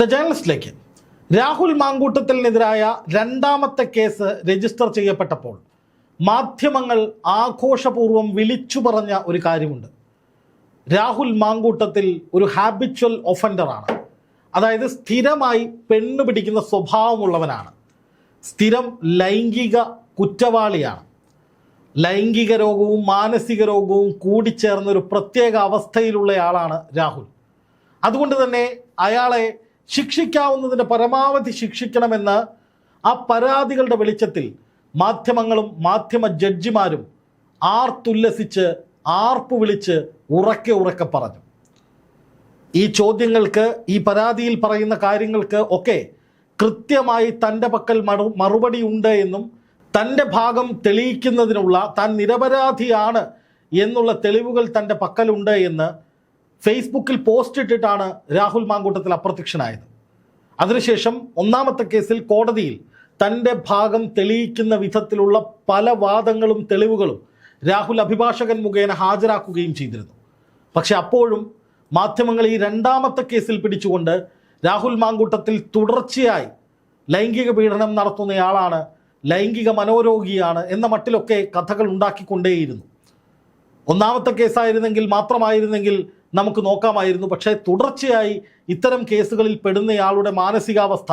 The ജേണലിസ്റ്റിലേക്ക്. Rahul മാങ്കൂട്ടത്തിനെതിരായ രണ്ടാമത്തെ case register ചെയ്യപ്പെട്ടപ്പോൾ മാധ്യമങ്ങൾ ആഘോഷപൂർവം വിളിച്ചു പറഞ്ഞ ഒരു കാര്യമുണ്ട്. രാഹുൽ മാങ്കൂട്ടത്തിൽ ഒരു ഹാബിച്വൽ ഒഫൻഡറാണ് അതായത് സ്ഥിരമായി പെണ്ണ് പിടിക്കുന്ന സ്വഭാവമുള്ളവനാണ്. സ്ഥിരം ലൈംഗിക കുറ്റവാളിയാണ്. ലൈംഗിക രോഗവും മാനസിക രോഗവും കൂടിച്ചേർന്ന ഒരു പ്രത്യേക അവസ്ഥയിലുള്ളയാളാണ് രാഹുൽ. അതുകൊണ്ട് തന്നെ അയാളെ ശിക്ഷിക്കാവുന്നതിന് പരമാവധി ശിക്ഷിക്കണമെന്ന് ആ പരാതികളുടെ വെളിച്ചത്തിൽ മാധ്യമങ്ങളും മാധ്യമ ജഡ്ജിമാരും ആർത്തുല്ലസിച്ച് ആർപ്പ് വിളിച്ച് ഉറക്കെ ഉറക്കെ പറഞ്ഞു. ഈ ചോദ്യങ്ങൾക്ക് ഈ പരാതിയിൽ പറയുന്ന കാര്യങ്ങൾക്ക് ഒക്കെ കൃത്യമായി തന്റെ പക്കൽ മറു മറുപടി ഉണ്ട് എന്നും തന്റെ ഭാഗം തെളിയിക്കുന്നതിനുള്ള താൻ നിരപരാധിയാണ് എന്നുള്ള തെളിവുകൾ തന്റെ പക്കലുണ്ട് എന്ന് ഫേസ്ബുക്കിൽ പോസ്റ്റ് ഇട്ടിട്ടാണ് രാഹുൽ മാങ്കൂട്ടത്തിൽ അപ്രത്യക്ഷനായത്. അതിനുശേഷം ഒന്നാമത്തെ കേസിൽ കോടതിയിൽ തന്റെ ഭാഗം തെളിയിക്കുന്ന വിധത്തിലുള്ള പല വാദങ്ങളും തെളിവുകളും രാഹുൽ അഭിഭാഷകൻ മുഖേന ഹാജരാക്കുകയും ചെയ്തിരുന്നു. പക്ഷെ അപ്പോഴും മാധ്യമങ്ങൾ ഈ രണ്ടാമത്തെ കേസിൽ പിടിച്ചുകൊണ്ട് രാഹുൽ മാങ്കൂട്ടത്തിൽ തുടർച്ചയായി ലൈംഗിക പീഡനം നടത്തുന്നയാളാണ് ലൈംഗിക മനോരോഗിയാണ് എന്ന മട്ടിലൊക്കെ കഥകൾ ഉണ്ടാക്കിക്കൊണ്ടേയിരുന്നു. ഒന്നാമത്തെ കേസായിരുന്നെങ്കിൽ മാത്രമായിരുന്നെങ്കിൽ നമുക്ക് നോക്കാമായിരുന്നു. പക്ഷേ തുടർച്ചയായി ഇത്തരം കേസുകളിൽ പെടുന്നയാളുടെ മാനസികാവസ്ഥ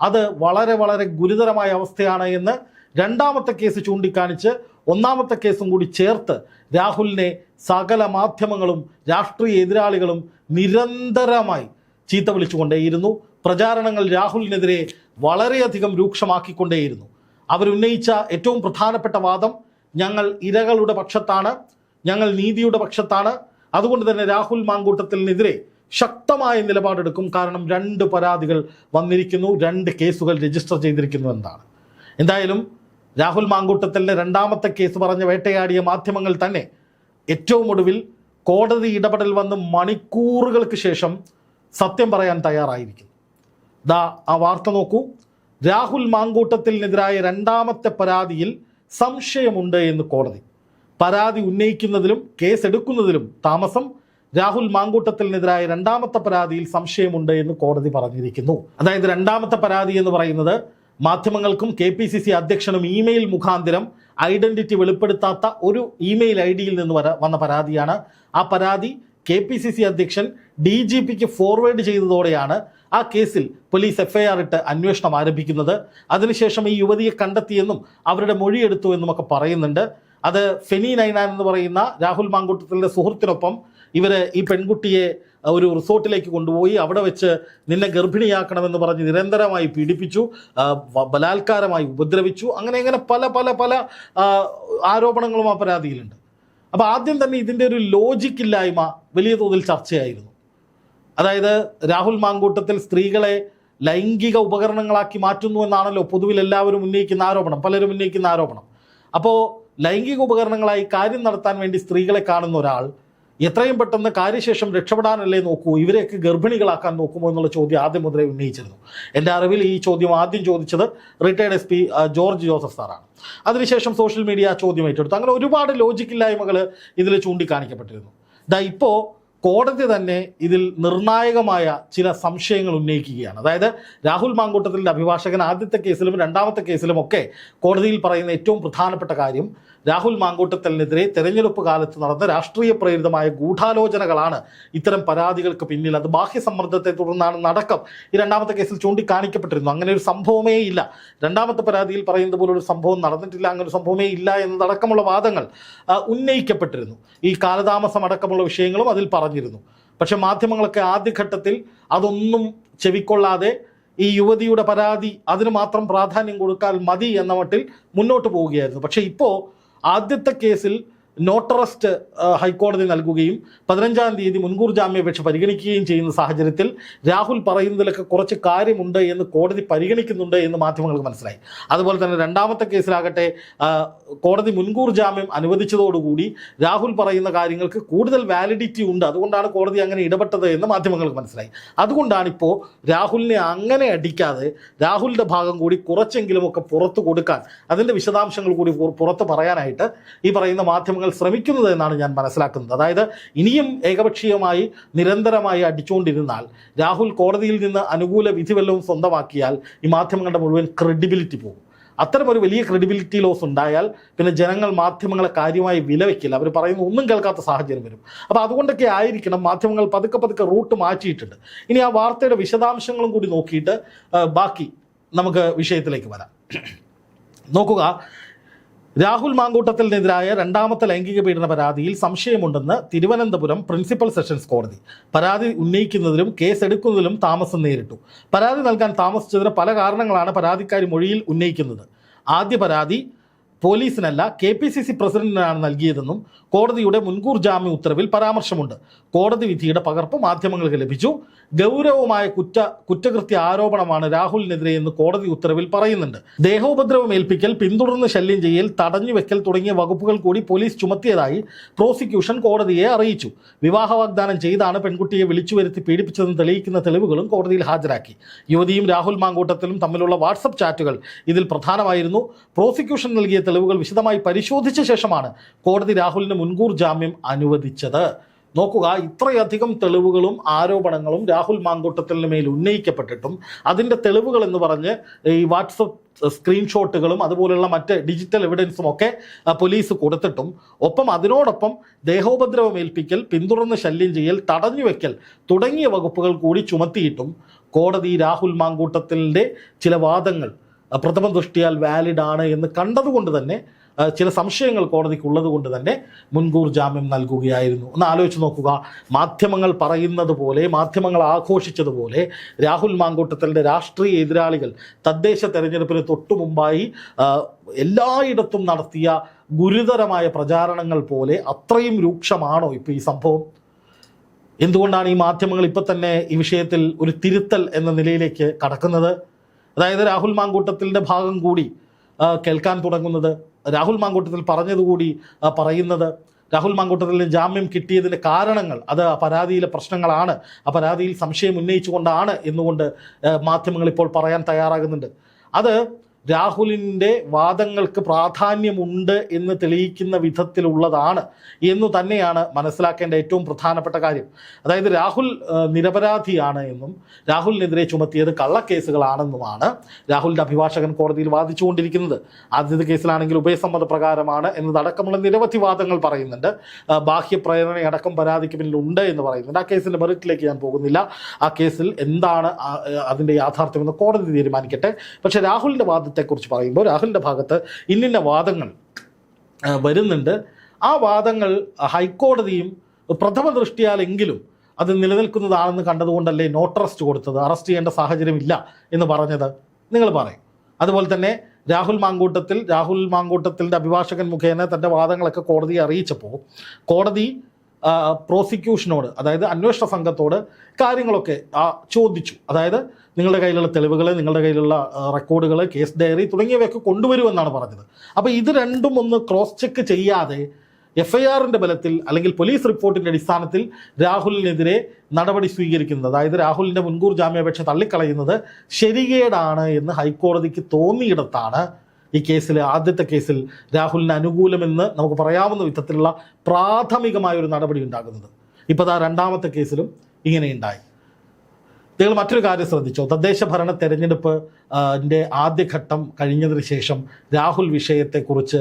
അത് വളരെ വളരെ ഗുരുതരമായ അവസ്ഥയാണ് എന്ന് രണ്ടാമത്തെ കേസ് ചൂണ്ടിക്കാണിച്ച് ഒന്നാമത്തെ കേസും കൂടി ചേർത്ത് രാഹുലിനെ സകല മാധ്യമങ്ങളും രാഷ്ട്രീയ എതിരാളികളും നിരന്തരമായി ചീത്ത വിളിച്ചുകൊണ്ടേയിരുന്നു. പ്രചാരണങ്ങൾ രാഹുലിനെതിരെ വളരെയധികം രൂക്ഷമാക്കിക്കൊണ്ടേയിരുന്നു. അവരുന്നയിച്ച ഏറ്റവും പ്രധാനപ്പെട്ട വാദം ഞങ്ങൾ ഇരകളുടെ പക്ഷത്താണ് ഞങ്ങൾ നീതിയുടെ പക്ഷത്താണ് അതുകൊണ്ട് തന്നെ രാഹുൽ മാങ്കൂട്ടത്തിനെതിരെ ശക്തമായ നിലപാടെടുക്കും. കാരണം രണ്ട് പരാതികൾ വന്നിരിക്കുന്നു രണ്ട് കേസുകൾ രജിസ്റ്റർ ചെയ്തിരിക്കുന്നു എന്നാണ്. എന്തായാലും രാഹുൽ മാങ്കൂട്ടത്തിലെ രണ്ടാമത്തെ കേസ് പറഞ്ഞ വേട്ടയാടിയ മാധ്യമങ്ങൾ തന്നെ ഏറ്റവും ഒടുവിൽ കോടതി ഇടപെടൽ വന്ന് മണിക്കൂറുകൾക്ക് ശേഷം സത്യം പറയാൻ തയ്യാറായിരിക്കും ദാ ആ വാർത്ത നോക്കൂ. രാഹുൽ മാങ്കൂട്ടത്തിനെതിരായ രണ്ടാമത്തെ പരാതിയിൽ സംശയമുണ്ട് എന്ന് കോടതി. പരാതി ഉന്നയിക്കുന്നതിലും കേസെടുക്കുന്നതിലും താമസം രാഹുൽ മാങ്കൂട്ടത്തിനെതിരായ രണ്ടാമത്തെ പരാതിയിൽ സംശയമുണ്ട് എന്ന് കോടതി പറഞ്ഞിരിക്കുന്നു. അതായത് രണ്ടാമത്തെ പരാതി എന്ന് പറയുന്നത് മാധ്യമങ്ങൾക്കും കെ പി സി സി അധ്യക്ഷനും ഇമെയിൽ മുഖാന്തരം ഐഡന്റിറ്റി വെളിപ്പെടുത്താത്ത ഒരു ഇമെയിൽ ഐ ഡിയിൽ നിന്ന് വര വന്ന പരാതിയാണ്. ആ പരാതി കെ പി സി സി അധ്യക്ഷൻ ഡി ജി പിക്ക് ഫോർവേഡ് ചെയ്തതോടെയാണ് ആ കേസിൽ പോലീസ് എഫ്ഐആർ ഇട്ട് അന്വേഷണം ആരംഭിക്കുന്നത്. അതിനുശേഷം ഈ യുവതിയെ കണ്ടെത്തിയെന്നും അവരുടെ മൊഴിയെടുത്തു എന്നും ഒക്കെ പറയുന്നുണ്ട്. അത് ഫെനി നൈനാൻ എന്ന് പറയുന്ന രാഹുൽ മാങ്കൂട്ടത്തിന്റെ സുഹൃത്തിനൊപ്പം ഇവർ ഈ പെൺകുട്ടിയെ ഒരു റിസോർട്ടിലേക്ക് കൊണ്ടുപോയി അവിടെ വെച്ച് നിന്നെ ഗർഭിണിയാക്കണമെന്ന് പറഞ്ഞ് നിരന്തരമായി പീഡിപ്പിച്ചു ബലാത്കാരമായി ഉപദ്രവിച്ചു. അങ്ങനെ അങ്ങനെ പല പല പല ആരോപണങ്ങളും ആ പരാതിയിലുണ്ട്. അപ്പോൾ ആദ്യം തന്നെ ഇതിന്റെ ഒരു ലോജിക് ഇല്ലായ്മ വലിയ തോതിൽ ചർച്ചയായിരുന്നു. അതായത് രാഹുൽ മാങ്കൂട്ടത്തിൽ സ്ത്രീകളെ ലൈംഗിക ഉപകരണങ്ങളാക്കി മാറ്റുന്നു എന്നാണല്ലോ പൊതുവിൽ എല്ലാവരും ഉന്നയിക്കുന്ന ആരോപണം പലരും ഉന്നയിക്കുന്ന ആരോപണം. അപ്പോൾ ലൈംഗിക ഉപകരണങ്ങളായി കാര്യം നടത്താൻ വേണ്ടി സ്ത്രീകളെ കാണുന്ന ഒരാൾ എത്രയും പെട്ടെന്ന് കാര്യശേഷം രക്ഷപ്പെടാനല്ലേ നോക്കൂ? ഇവരെയൊക്കെ ഗർഭിണികളാക്കാൻ നോക്കുമോ എന്നുള്ള ചോദ്യം ആദ്യം മുതലേ ഉന്നയിച്ചിരുന്നു. എന്റെ അറിവിൽ ഈ ചോദ്യം ആദ്യം ചോദിച്ചത് retired S P George Joseph സാറാണ്. അതിനുശേഷം സോഷ്യൽ മീഡിയ ആ ചോദ്യം ഏറ്റെടുത്തു. അങ്ങനെ ഒരുപാട് ലോജിക്കില്ലായ്മകൾ ഇതിൽ ചൂണ്ടിക്കാണിക്കപ്പെട്ടിരുന്നു. ദാ ഇപ്പോൾ കോടതി തന്നെ ഇതിൽ നിർണായകമായ ചില സംശയങ്ങൾ ഉന്നയിക്കുകയാണ്. അതായത് രാഹുൽ മാങ്കൂട്ടത്തിന്റെ അഭിഭാഷകൻ ആദ്യത്തെ കേസിലും രണ്ടാമത്തെ കേസിലും ഒക്കെ കോടതിയിൽ പറയുന്ന ഏറ്റവും പ്രധാനപ്പെട്ട കാര്യം രാഹുൽ മാങ്കൂട്ടത്തലിനെതിരെ തെരഞ്ഞെടുപ്പ് കാലത്ത് നടന്ന രാഷ്ട്രീയ പ്രേരിതമായ ഗൂഢാലോചനകളാണ് ഇത്തരം പരാതികൾക്ക് പിന്നിൽ. അത് ബാഹ്യ സമ്മർദ്ദത്തെ തുടർന്നാണ് നടക്കം. ഈ രണ്ടാമത്തെ കേസിൽ ചൂണ്ടിക്കാണിക്കപ്പെട്ടിരുന്നു. അങ്ങനെ ഒരു സംഭവമേ ഇല്ല. രണ്ടാമത്തെ പരാതിയിൽ പറയുന്നത് പോലെ ഒരു സംഭവം നടന്നിട്ടില്ല അങ്ങനെ ഒരു സംഭവമേ ഇല്ല എന്നതടക്കമുള്ള വാദങ്ങൾ ഉന്നയിക്കപ്പെട്ടിരുന്നു. ഈ കാലതാമസം അടക്കമുള്ള വിഷയങ്ങളും അതിൽ പറഞ്ഞിരുന്നു. പക്ഷെ മാധ്യമങ്ങളൊക്കെ ആദ്യഘട്ടത്തിൽ അതൊന്നും ചെവിക്കൊള്ളാതെ ഈ യുവതിയുടെ പരാതി അതിന് മാത്രം പ്രാധാന്യം കൊടുക്കാൻ മതി എന്ന മട്ടിൽ മുന്നോട്ട് പോവുകയായിരുന്നു. പക്ഷേ ഇപ്പോൾ ആദ്യത്തെ കേസിൽ നോട്ടറസ്റ്റ് ഹൈക്കോടതി നൽകുകയും പതിനഞ്ചാം തീയതി മുൻകൂർ ജാമ്യാപേക്ഷ പരിഗണിക്കുകയും ചെയ്യുന്ന സാഹചര്യത്തിൽ രാഹുൽ പറയുന്നതിലൊക്കെ കുറച്ച് കാര്യമുണ്ട് എന്ന് കോടതി പരിഗണിക്കുന്നുണ്ട് എന്ന് മാധ്യമങ്ങൾക്ക് മനസ്സിലായി. അതുപോലെ തന്നെ രണ്ടാമത്തെ കേസിലാകട്ടെ കോടതി മുൻകൂർ ജാമ്യം അനുവദിച്ചതോടുകൂടി രാഹുൽ പറയുന്ന കാര്യങ്ങൾക്ക് കൂടുതൽ വാലിഡിറ്റി ഉണ്ട്. അതുകൊണ്ടാണ് കോടതി അങ്ങനെ ഇടപെട്ടത് എന്ന് മാധ്യമങ്ങൾക്ക് മനസ്സിലായി. അതുകൊണ്ടാണ് ഇപ്പോൾ രാഹുലിനെ അങ്ങനെ അടിക്കാതെ രാഹുലിന്റെ ഭാഗം കൂടി കുറച്ചെങ്കിലുമൊക്കെ പുറത്തു കൊടുക്കാൻ അതിന്റെ വിശദാംശങ്ങൾ കൂടി പുറ- പുറത്ത് പറയാനായിട്ട് ഈ പറയുന്ന മാധ്യമങ്ങൾ മാധ്യമങ്ങൾ ശ്രമിക്കുന്നത് എന്നാണ് ഞാൻ മനസ്സിലാക്കുന്നത്. അതായത് ഇനിയും ഏകപക്ഷീയമായി നിരന്തരമായി അടിച്ചുകൊണ്ടിരുന്നാൽ രാഹുൽ കോടതിയിൽ നിന്ന് അനുകൂല വിധി വല്ലതും സ്വന്തമാക്കിയാൽ ഈ മാധ്യമങ്ങളുടെ മുഴുവൻ ക്രെഡിബിലിറ്റി പോകും. അത്തരമൊരു വലിയ ക്രെഡിബിലിറ്റി ലോസ് ഉണ്ടായാൽ പിന്നെ ജനങ്ങൾ മാധ്യമങ്ങളെ കാര്യമായി വിലവെക്കില്ല. അവർ പറയുന്ന ഒന്നും കേൾക്കാത്ത സാഹചര്യം വരും. അപ്പോൾ അതുകൊണ്ടൊക്കെ ആയിരിക്കണം മാധ്യമങ്ങൾ പതുക്കെ പതുക്കെ റൂട്ട് മാറ്റിയിട്ടുണ്ട്. ഇനി ആ വാർത്തയുടെ വിശദാംശങ്ങളും കൂടി നോക്കിയിട്ട് ബാക്കി നമുക്ക് വിഷയത്തിലേക്ക് വരാം. നോക്കുക രാഹുൽ മാങ്കൂട്ടത്തിനെതിരായ രണ്ടാമത്തെ ലൈംഗിക പീഡന പരാതിയിൽ സംശയമുണ്ടെന്ന് തിരുവനന്തപുരം പ്രിൻസിപ്പൽ സെഷൻസ് കോടതി. പരാതി ഉന്നയിക്കുന്നതിലും കേസ് എടുക്കുന്നതിലും താമസം നേരിട്ടു. പരാതി നൽകാൻ താമസിച്ചതിന് പല കാരണങ്ങളാണ് പരാതിക്കാരി മൊഴിയിൽ ഉന്നയിക്കുന്നത്. ആദ്യ പരാതി പോലീസിനല്ല കെ പി സി സി പ്രസിഡന്റിനാണ് നൽകിയതെന്നും കോടതിയുടെ മുൻകൂർ ജാമ്യ ഉത്തരവിൽ പരാമർശമുണ്ട്. കോടതി വിധിയുടെ പകർപ്പ് മാധ്യമങ്ങൾക്ക് ലഭിച്ചു. ഗൗരവമായ കുറ്റ കുറ്റകൃത്യ ആരോപണമാണ് രാഹുലിനെതിരെ എന്ന് കോടതി ഉത്തരവിൽ പറയുന്നുണ്ട്. ദേഹോപദ്രവം ഏൽപ്പിക്കൽ പിന്തുടർന്ന് ശല്യം ചെയ്യൽ തടഞ്ഞുവെക്കൽ തുടങ്ങിയ വകുപ്പുകൾ കൂടി പോലീസ് ചുമത്തിയതായി പ്രോസിക്യൂഷൻ കോടതിയെ അറിയിച്ചു. വിവാഹ വാഗ്ദാനം ചെയ്താണ് പെൺകുട്ടിയെ വിളിച്ചു വരുത്തി പീഡിപ്പിച്ചതെന്ന് തെളിയിക്കുന്ന തെളിവുകളും കോടതിയിൽ ഹാജരാക്കി. യുവതിയും രാഹുൽ മാങ്കൂട്ടത്തിലും തമ്മിലുള്ള വാട്സപ്പ് ചാറ്റുകൾ ഇതിൽ പ്രധാനമായിരുന്നു. പ്രോസിക്യൂഷൻ നൽകിയ തെളിവുകൾ വിശദമായി പരിശോധിച്ച ശേഷമാണ് കോടതി രാഹുലിന് മുൻകൂർ ജാമ്യം അനുവദിച്ചത്. നോക്കുക ഇത്രയധികം തെളിവുകളും ആരോപണങ്ങളും രാഹുൽ മാങ്കൂട്ടത്തിന് മേൽ ഉന്നയിക്കപ്പെട്ടിട്ടും അതിന്റെ തെളിവുകൾ എന്ന് പറഞ്ഞ് ഈ വാട്സപ്പ് സ്ക്രീൻഷോട്ടുകളും അതുപോലെയുള്ള മറ്റ് ഡിജിറ്റൽ എവിഡൻസും ഒക്കെ പോലീസ് കൊടുത്തിട്ടും. ഒപ്പം അതിനോടൊപ്പം ദേഹോപദ്രവം ഏൽപ്പിക്കൽ പിന്തുടർന്ന് ശല്യം ചെയ്യൽ തടഞ്ഞുവെക്കൽ തുടങ്ങിയ വകുപ്പുകൾ കൂടി ചുമത്തിയിട്ടും കോടതി രാഹുൽ മാങ്കൂട്ടത്തിന്റെ ചില വാദങ്ങൾ പ്രഥമ ദൃഷ്ടിയാൽ വാലിഡ് ആണ് എന്ന് കണ്ടതുകൊണ്ട് തന്നെ ചില സംശയങ്ങൾ കോടതിക്കുള്ളത് കൊണ്ട് തന്നെ മുൻകൂർ ജാമ്യം നൽകുകയായിരുന്നു. ഒന്ന് ആലോചിച്ച് നോക്കുക. മാധ്യമങ്ങൾ പറയുന്നത് പോലെ മാധ്യമങ്ങൾ ആഘോഷിച്ചതുപോലെ രാഹുൽ മാങ്കൂട്ടത്തലിന്റെ രാഷ്ട്രീയ എതിരാളികൾ തദ്ദേശ തെരഞ്ഞെടുപ്പിന് തൊട്ടു മുമ്പായി എല്ലായിടത്തും നടത്തിയ ഗുരുതരമായ പ്രചാരണങ്ങൾ പോലെ അത്രയും രൂക്ഷമാണോ ഇപ്പോൾ ഈ സംഭവം? എന്തുകൊണ്ടാണ് ഈ മാധ്യമങ്ങൾ ഇപ്പം തന്നെ ഈ വിഷയത്തിൽ ഒരു തിരുത്തൽ എന്ന നിലയിലേക്ക് കടക്കുന്നത്? അതായത് രാഹുൽ മാങ്കൂട്ടത്തിന്റെ ഭാഗം കൂടി കേൾക്കാൻ തുടങ്ങുന്നത്. രാഹുൽ മാങ്കൂട്ടത്തിൽ പറഞ്ഞതുകൂടി പറയുന്നത് രാഹുൽ മാങ്കൂട്ടത്തിൽ ജാമ്യം കിട്ടിയതിന്റെ കാരണങ്ങൾ അത് പരാതിയിലെ പ്രശ്നങ്ങളാണ് ആ പരാതിയിൽ സംശയം ഉന്നയിച്ചുകൊണ്ടാണ് എന്നുകൊണ്ട് മാധ്യമങ്ങൾ ഇപ്പോൾ പറയാൻ തയ്യാറാകുന്നുണ്ട്. അത് രാഹുലിന്റെ വാദങ്ങൾക്ക് പ്രാധാന്യമുണ്ട് എന്ന് തെളിയിക്കുന്ന വിധത്തിലുള്ളതാണ് എന്ന് തന്നെയാണ് മനസ്സിലാക്കേണ്ട ഏറ്റവും പ്രധാനപ്പെട്ട കാര്യം. അതായത് രാഹുൽ നിരപരാധിയാണ് എന്നും രാഹുലിനെതിരെ ചുമത്തിയത് കള്ളക്കേസുകളാണെന്നുമാണ് രാഹുലിന്റെ അഭിഭാഷകൻ കോടതിയിൽ വാദിച്ചുകൊണ്ടിരിക്കുന്നത്. ആദ്യത്തെ കേസിലാണെങ്കിൽ ഉഭയസമ്മത പ്രകാരമാണ് എന്നതടക്കമുള്ള നിരവധി വാദങ്ങൾ പറയുന്നുണ്ട്. ബാഹ്യ പ്രേരണയടക്കം പരാതിക്ക് പിന്നിലുണ്ട് എന്ന് പറയുന്നുണ്ട്. ആ കേസിന്റെ മെറിറ്റിലേക്ക് ഞാൻ പോകുന്നില്ല. ആ കേസിൽ എന്താണ് അതിന്റെ യാഥാർത്ഥ്യമെന്ന് കോടതി തീരുമാനിക്കട്ടെ. പക്ഷേ രാഹുലിന്റെ വാദത്തെക്കുറിച്ച് പറയുമ്പോൾ രാഹുലിന്റെ ഭാഗത്ത് ഇന്നിന്ന വാദങ്ങൾ വരുന്നുണ്ട്. ആ വാദങ്ങൾ ഹൈക്കോടതിയും പ്രഥമ ദൃഷ്ടിയാലെങ്കിലും അത് നിലനിൽക്കുന്നതാണെന്ന് കണ്ടതുകൊണ്ടല്ലേ നോട്ട് അറസ്റ്റ് കൊടുത്തത്? അറസ്റ്റ് ചെയ്യേണ്ട സാഹചര്യമില്ല എന്ന് പറഞ്ഞത്. നിങ്ങൾ പറയും. അതുപോലെ തന്നെ രാഹുൽ മാങ്കൂട്ടത്തിൽ രാഹുൽ മാങ്കൂട്ടത്തിന്റെ അഭിഭാഷകൻ മുഖേന തന്റെ വാദങ്ങളൊക്കെ കോടതിയെ അറിയിച്ചപ്പോൾ കോടതി പ്രോസിക്യൂഷനോട് അതായത് അന്വേഷണ സംഘത്തോട് കാര്യങ്ങളൊക്കെ ചോദിച്ചു. അതായത് നിങ്ങളുടെ കയ്യിലുള്ള തെളിവുകൾ നിങ്ങളുടെ കയ്യിലുള്ള റെക്കോർഡുകൾ കേസ് ഡയറി തുടങ്ങിയവയൊക്കെ കൊണ്ടുവരുമെന്നാണ് പറഞ്ഞത്. അപ്പോൾ ഇത് രണ്ടും ഒന്ന് ക്രോസ് ചെക്ക് ചെയ്യാതെ എഫ് ഐ ആറിന്റെ ബലത്തിൽ അല്ലെങ്കിൽ പോലീസ് റിപ്പോർട്ടിന്റെ അടിസ്ഥാനത്തിൽ രാഹുലിനെതിരെ നടപടി സ്വീകരിക്കുന്നത് അതായത് രാഹുലിന്റെ മുൻകൂർ ജാമ്യാപേക്ഷ തള്ളിക്കളയുന്നത് ശരികേടാണ് എന്ന് ഹൈക്കോടതിക്ക് തോന്നിയിടത്താണ് ഈ കേസിൽ ആദ്യത്തെ കേസിൽ രാഹുലിന് അനുകൂലമെന്ന് നമുക്ക് പറയാവുന്ന വിധത്തിലുള്ള പ്രാഥമികമായ ഒരു നടപടി ഉണ്ടാകുന്നത്. ഇപ്പോൾ അതാ രണ്ടാമത്തെ കേസിലും ഇങ്ങനെയുണ്ടായി നിങ്ങൾ മറ്റൊരു കാര്യം ശ്രദ്ധിച്ചോ? തദ്ദേശ ഭരണ തെരഞ്ഞെടുപ്പ് ആദ്യഘട്ടം കഴിഞ്ഞതിന് ശേഷം രാഹുൽ വിഷയത്തെക്കുറിച്ച്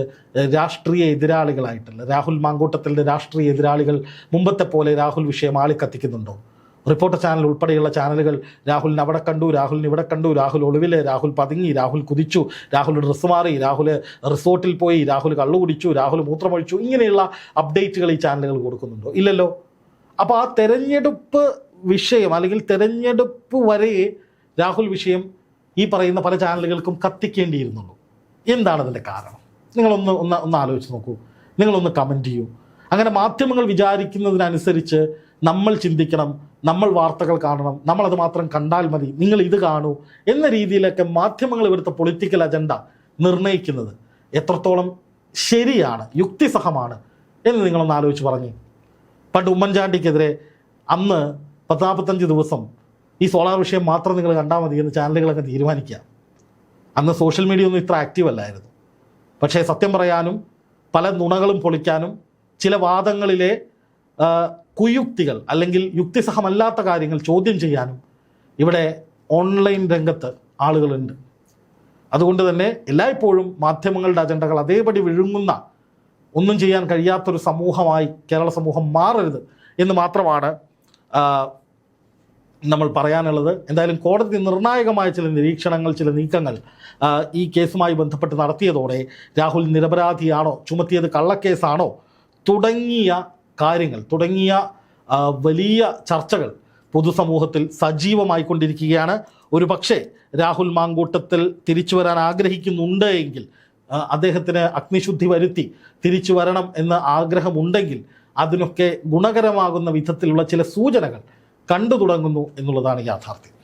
രാഷ്ട്രീയ എതിരാളികളായിട്ടുള്ള രാഹുൽ മാങ്കൂട്ടത്തിലെ രാഷ്ട്രീയ എതിരാളികൾ മുമ്പത്തെ പോലെ രാഹുൽ വിഷയം ആളിക്കത്തിക്കുന്നുണ്ടോ? റിപ്പോർട്ടർ ചാനൽ ഉൾപ്പെടെയുള്ള ചാനലുകൾ രാഹുലിനെ അവിടെ കണ്ടു രാഹുലിന് ഇവിടെ കണ്ടു രാഹുൽ ഒളിവിൽ രാഹുൽ പതുങ്ങി രാഹുൽ കുതിച്ചു രാഹുൽ ഡ്രസ്സ് മാറി രാഹുൽ റിസോർട്ടിൽ പോയി രാഹുൽ കള്ളു കുടിച്ചു രാഹുൽ മൂത്രമൊഴിച്ചു ഇങ്ങനെയുള്ള അപ്ഡേറ്റുകൾ ഈ ചാനലുകൾ കൊടുക്കുന്നുണ്ടോ? ഇല്ലല്ലോ. അപ്പോൾ ആ തെരഞ്ഞെടുപ്പ് വിഷയം അല്ലെങ്കിൽ തെരഞ്ഞെടുപ്പ് വരെ രാഹുൽ വിഷയം ഈ പറയുന്ന പല ചാനലുകൾക്കും കത്തിക്കേണ്ടിയിരുന്നുള്ളൂ. എന്താണ് അതിന്റെ കാരണം? നിങ്ങളൊന്ന് ഒന്ന് ഒന്ന് ആലോചിച്ച് നോക്കൂ. നിങ്ങളൊന്ന് കമന്റ് ചെയ്യൂ. അങ്ങനെ മാധ്യമങ്ങൾ വിചാരിക്കുന്നതിനനുസരിച്ച് നമ്മൾ ചിന്തിക്കണം നമ്മൾ വാർത്തകൾ കാണണം നമ്മളത് മാത്രം കണ്ടാൽ മതി നിങ്ങൾ ഇത് കാണൂ എന്ന രീതിയിലൊക്കെ മാധ്യമങ്ങൾ ഇവിടുത്തെ പൊളിറ്റിക്കൽ അജണ്ട നിർണയിക്കുന്നത് എത്രത്തോളം ശരിയാണ് യുക്തിസഹമാണ് എന്ന് നിങ്ങളൊന്ന് ആലോചിച്ച് പറഞ്ഞു. പണ്ട് ഉമ്മൻചാണ്ടിക്കെതിരെ അന്ന് പത്താപ്പത്തഞ്ച് ദിവസം ഈ സോളാർ വിഷയം മാത്രം നിങ്ങൾ കണ്ടാൽ മതി എന്ന് ചാനലുകളൊക്കെ തീരുമാനിക്കുക. അന്ന് സോഷ്യൽ മീഡിയ ഒന്നും ഇത്ര ആക്റ്റീവ് അല്ലായിരുന്നു. പക്ഷേ സത്യം പറയാനും പല നുണകളും പൊളിക്കാനും ചില വാദങ്ങളിലെ കുയുക്തികൾ അല്ലെങ്കിൽ യുക്തിസഹമല്ലാത്ത കാര്യങ്ങൾ ചോദ്യം ചെയ്യാനും ഇവിടെ ഓൺലൈൻ രംഗത്ത് ആളുകളുണ്ട്. അതുകൊണ്ട് തന്നെ എല്ലായ്പ്പോഴും മാധ്യമങ്ങളുടെ അജണ്ടകൾ അതേപടി വിഴുങ്ങുന്ന ഒന്നും ചെയ്യാൻ കഴിയാത്തൊരു സമൂഹമായി കേരള സമൂഹം മാറരുത് എന്ന് മാത്രമാണ് നമ്മൾ പറയാനുള്ളത്. എന്തായാലും കോടതി നിർണായകമായ ചില നിരീക്ഷണങ്ങൾ ചില നീക്കങ്ങൾ ഈ കേസുമായി ബന്ധപ്പെട്ട് നടത്തിയതോടെ രാഹുൽ നിരപരാധിയാണോ ചുമത്തിയത് കള്ളക്കേസാണോ തുടങ്ങിയ കാര്യങ്ങൾ തുടങ്ങിയ വലിയ ചർച്ചകൾ പൊതുസമൂഹത്തിൽ സജീവമായിക്കൊണ്ടിരിക്കുകയാണ്. ഒരു പക്ഷേ രാഹുൽ മാങ്കൂട്ടത്തിൽ തിരിച്ചു വരാൻ ആഗ്രഹിക്കുന്നുണ്ട് എങ്കിൽ അദ്ദേഹത്തിന് അഗ്നിശുദ്ധി വരുത്തി തിരിച്ചു വരണം എന്ന് ആഗ്രഹമുണ്ടെങ്കിൽ അതിനൊക്കെ ഗുണകരമാകുന്ന വിധത്തിലുള്ള ചില സൂചനകൾ കണ്ടു തുടങ്ങുന്നു എന്നുള്ളതാണ് യാഥാർത്ഥ്യം.